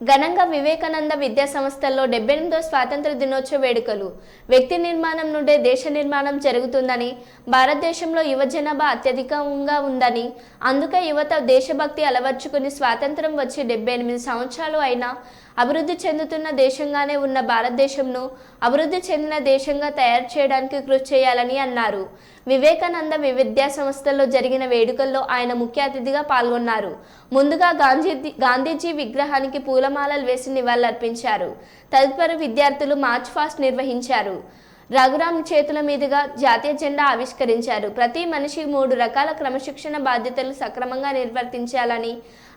ఘనంగా వివేకానంద విద్యా సంస్థల్లో డెబ్బై ఎనిమిదో స్వాతంత్ర దినోత్సవ వేడుకలు. వ్యక్తి నిర్మాణం నుండే దేశ నిర్మాణం జరుగుతుందని భారతదేశంలో యువ జనాభా అత్యధికంగా ఉందని అందుకే యువత దేశభక్తి అలవర్చుకుని స్వాతంత్రం వచ్చి డెబ్బై ఎనిమిది సంవత్సరాలు అయినా అభివృద్ధి చెందుతున్న దేశంగానే ఉన్న భారతదేశంను అభివృద్ధి చెందిన దేశంగా తయారు చేయడానికి కృషి చేయాలని అన్నారు. వివేకానంద విద్యా సంస్థల్లో జరిగిన వేడుకల్లో ఆయన ముఖ్య అతిథిగా పాల్గొన్నారు. ముందుగా గాంధీ గాంధీజీ విగ్రహానికి పూలమాలలు వేసి నివాళులర్పించారు. తదుపరి విద్యార్థులు మార్చ్ ఫాస్ట్ నిర్వహించారు. రఘురామ్ చేతుల మీదుగా జాతీయ జెండా ఆవిష్కరించారు. ప్రతి మనిషి మూడు రకాల క్రమశిక్షణ బాధ్యతలు సక్రమంగా నిర్వర్తించాలని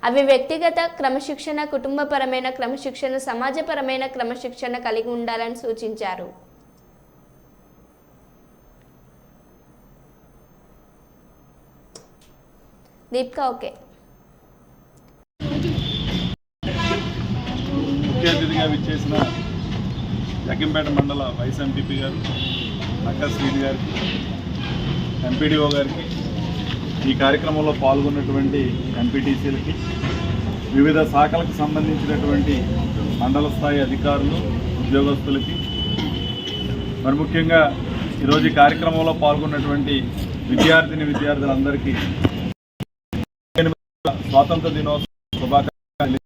అవి వ్యక్తిగత క్రమశిక్షణ కుటుంబపరమైన క్రమశిక్షణ సమాజపరమైన క్రమశిక్షణ కలిగి ఉండాలని సూచించారు. దీప్కా ఓకే. ముఖ్య అతిథిగా విచ్చేసిన జగ్గంపేట మండల వైస్ ఎంపీపీ గారు నక్కా శ్రీని గారికి ఎంపీడీఓ గారికి ఈ కార్యక్రమంలో పాల్గొన్నటువంటి ఎంపీటీసీలకి వివిధ శాఖలకు సంబంధించినటువంటి మండల స్థాయి అధికారులు ఉద్యోగస్తులకి మరి ముఖ్యంగా ఈరోజు ఈ కార్యక్రమంలో పాల్గొన్నటువంటి విద్యార్థిని విద్యార్థులందరికీ స్వాతంత్ర దినోత్సవ శుభాకాంక్షలు.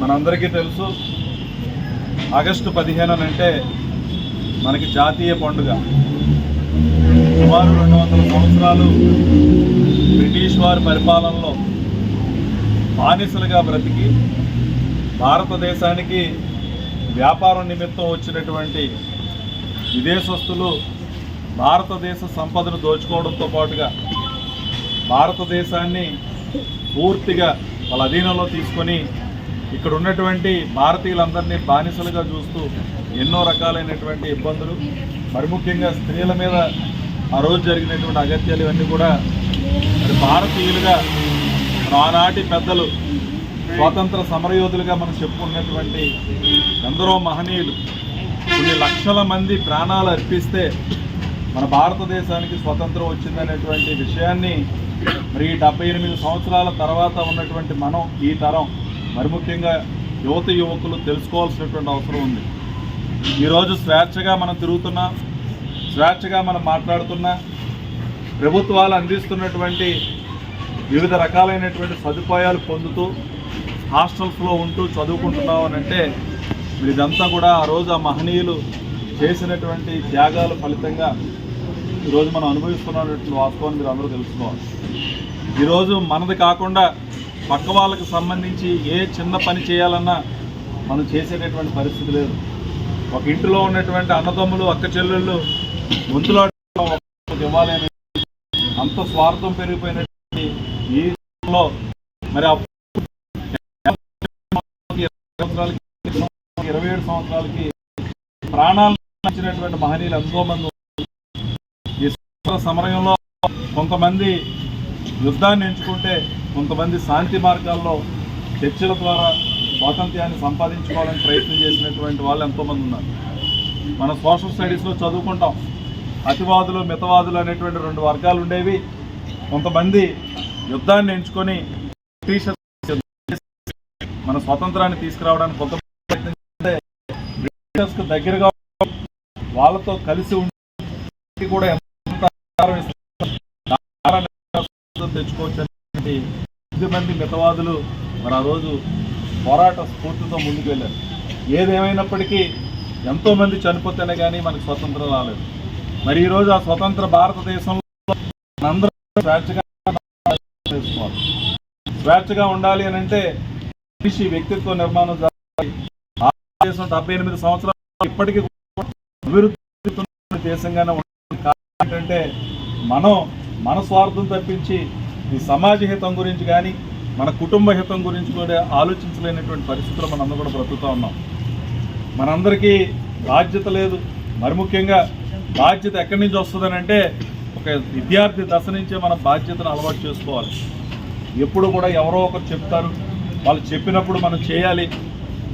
మనందరికీ తెలుసు ఆగస్టు పదిహేను అంటే మనకి జాతీయ పండుగ. సుమారు రెండు వందల సంవత్సరాలు బ్రిటిష్ వారి పరిపాలనలో బానిసలుగా బ్రతికి భారతదేశానికి వ్యాపారం నిమిత్తం వచ్చినటువంటి విదేశస్తులు భారతదేశ సంపదను దోచుకోవడంతో పాటుగా భారతదేశాన్ని పూర్తిగా వాళ్ళ అధీనంలో తీసుకొని ఇక్కడ ఉన్నటువంటి భారతీయులందరినీ బానిసలుగా చూస్తూ ఎన్నో రకాలైనటువంటి ఇబ్బందులు మరి ముఖ్యంగా స్త్రీల మీద ఆ రోజు జరిగినటువంటి అగత్యాలు ఇవన్నీ కూడా మరి భారతీయులుగా ఆనాటి పెద్దలు స్వాతంత్ర సమరయోధులుగా మనం చెప్పుకున్నటువంటి ఎందరో మహనీయులు కొన్ని లక్షల మంది ప్రాణాలు అర్పిస్తే మన భారతదేశానికి స్వతంత్రం వచ్చిందనేటువంటి విషయాన్ని మరి ఈ డెబ్బై ఎనిమిది సంవత్సరాల తర్వాత ఉన్నటువంటి మనం ఈ తరం మరి ముఖ్యంగా యువత యువకులు తెలుసుకోవాల్సినటువంటి అవసరం ఉంది. ఈరోజు స్వేచ్ఛగా మనం తిరుగుతున్నాం స్వేచ్ఛగా మనం మాట్లాడుతున్నా ప్రభుత్వాలు అందిస్తున్నటువంటి వివిధ రకాలైనటువంటి సదుపాయాలు పొందుతూ హాస్టల్స్లో ఉంటూ చదువుకుంటున్నాం అని అంటే ఇదంతా కూడా ఆ రోజు ఆ మహనీయులు చేసినటువంటి త్యాగాల ఫలితంగా ఈరోజు మనం అనుభవిస్తున్నటువంటి వాస్తవాన్ని మీరు అందరూ తెలుసుకోవాలి. ఈరోజు మనది కాకుండా పక్క వాళ్ళకి సంబంధించి ఏ చిన్న పని చేయాలన్నా మనం చేసేటటువంటి పరిస్థితి లేదు. ఒక ఇంటిలో ఉన్నటువంటి అన్నదమ్ములు అక్క చెల్లెళ్ళు గొంతులో ఇవ్వాలని అంత స్వార్థం పెరిగిపోయినటువంటి ఈ మరి సంవత్సరాలకి ఇరవై ఏడు సంవత్సరాలకి ప్రాణాలు ఇచ్చినటువంటి మహనీయులు ఎంతో మంది ఈ సమరంలో కొంతమంది యుద్ధాన్ని ఎంచుకుంటే కొంతమంది శాంతి మార్గాల్లో చర్చల ద్వారా స్వాతంత్ర్యాన్ని సంపాదించుకోవాలని ప్రయత్నం చేసినటువంటి వాళ్ళు ఎంతోమంది ఉన్నారు. మన సోషల్ స్టడీస్లో చదువుకుంటాం. అతివాదులు మితవాదులు అనేటువంటి రెండు వర్గాలు ఉండేవి. కొంతమంది యుద్ధాన్ని ఎంచుకొని బ్రిటిషర్స్ మన స్వాతంత్రాన్ని తీసుకురావడానికి కొంత ప్రయత్నం చేస్తే బ్రిటిషర్స్కు దగ్గరగా వాళ్ళతో కలిసి ఉండి కూడా ఎంత తెచ్చుకోవచ్చు అనేది కొద్ది మంది మితవాదులు మరి ఆ రోజు పోరాట స్ఫూర్తితో ముందుకు వెళ్ళారు. ఏదేమైనప్పటికీ ఎంతో మంది చనిపోతేనే కానీ మనకు స్వతంత్రం రాలేదు. మరి ఈరోజు ఆ స్వతంత్ర భారతదేశంలో మనందరూ స్వేచ్ఛగా చేసుకోవాలి స్వేచ్ఛగా ఉండాలి అని అంటే మనిషి వ్యక్తిత్వ నిర్మాణం జరగాలి. భారతదేశం డెబ్బై ఎనిమిది సంవత్సరాలు ఇప్పటికీ అభివృద్ధి దేశంగానే ఉంటుంది. కారణం ఏంటంటే మనం మన స్వార్థం తప్పించి ఈ సమాజ హితం గురించి కానీ మన కుటుంబ హితం గురించి కూడా ఆలోచించలేనటువంటి పరిస్థితుల్లో మనందరూ కూడా బ్రతుకుతూ ఉన్నాం. మనందరికీ బాధ్యత లేదు. మరి ముఖ్యంగా బాధ్యత ఎక్కడి నుంచి వస్తుందని అంటే ఒక విద్యార్థి దశ నుంచే మనం బాధ్యతను అలవాటు చేసుకోవాలి. ఎప్పుడు కూడా ఎవరో ఒకరు చెప్తారు. వాళ్ళు చెప్పినప్పుడు మనం చేయాలి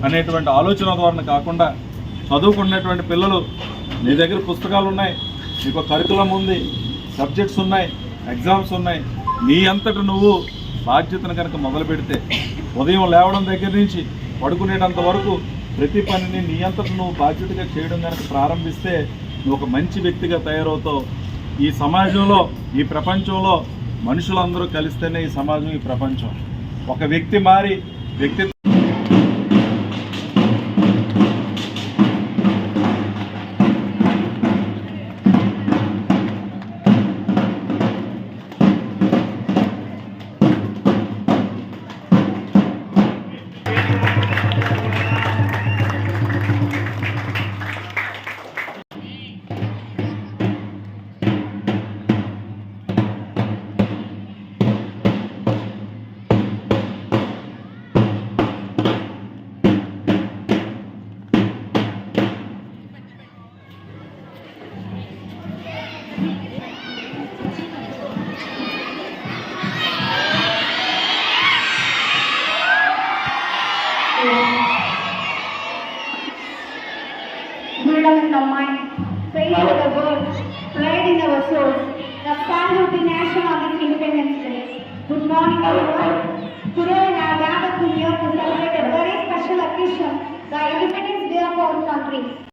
అనేటువంటి ఆలోచన ధోరణి కాకుండా చదువుకున్నటువంటి పిల్లలు నీ దగ్గర పుస్తకాలు ఉన్నాయి నీకు కరికులం ఉంది సబ్జెక్ట్స్ ఉన్నాయి ఎగ్జామ్స్ ఉన్నాయి నీ అంతట నువ్వు బాధ్యతను కనుక మొదలు పెడితే ఉదయం లేవడం దగ్గర నుంచి పడుకునేటంత వరకు ప్రతి పనిని నీ అంతట నువ్వు బాధ్యతగా చేయడం కనుక ప్రారంభిస్తే నువ్వు ఒక మంచి వ్యక్తిగా తయారవుతావు. ఈ సమాజంలో ఈ ప్రపంచంలో మనుషులందరూ కలిస్తేనే ఈ సమాజం ఈ ప్రపంచం. ఒక వ్యక్తి మారి వ్యక్తి will be national on this Independence Day. Good morning, everyone. Today we have gathered here to celebrate a very special occasion, the Independence Day of our country.